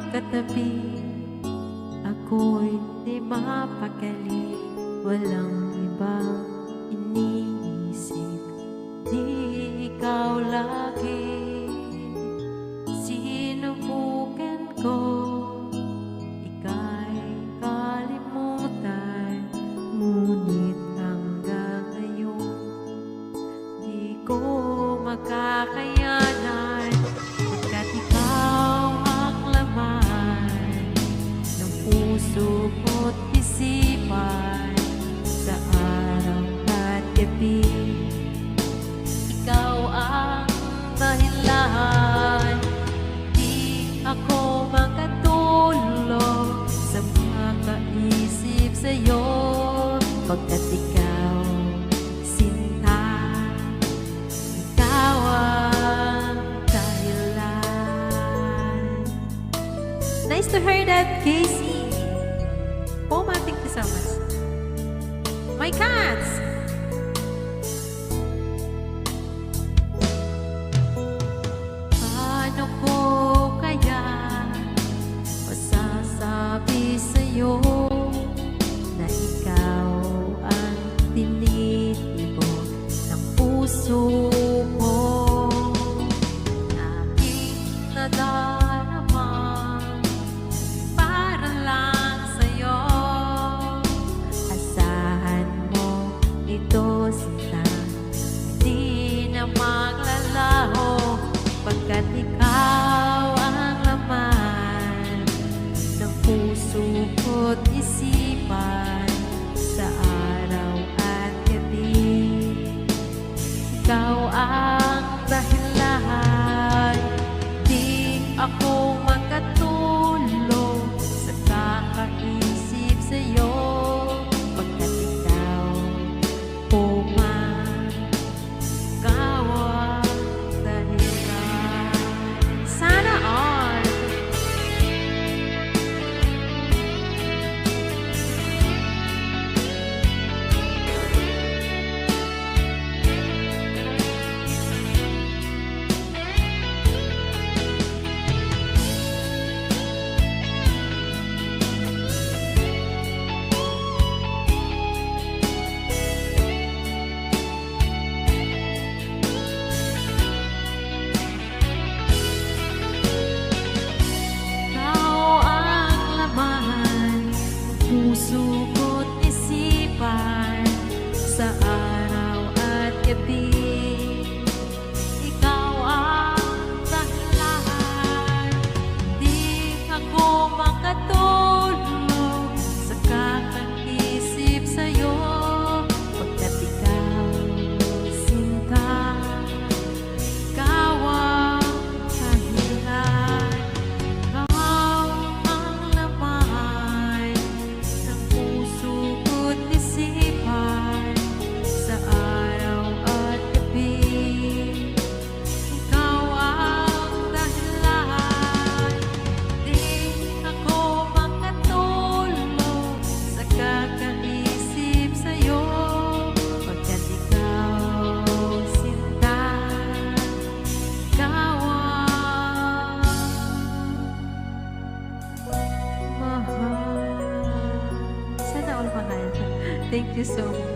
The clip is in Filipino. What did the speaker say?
ako'y katabi Ako'y di mapakali. Walang ibang iniisip Di ikaw lagi. Sinubukan ko Ika'y kalimutan. Ngunit hanggang ngayon Di ko makakayanan puso ko't isipan sa araw at gabi. Ikaw ang dahilan, di ako makatulog sa makaisip sa'yo. Pagkat ikaw, sinta, ikaw ang dahilan. Nice to hear that, Casey. cats. a. Thank you so much.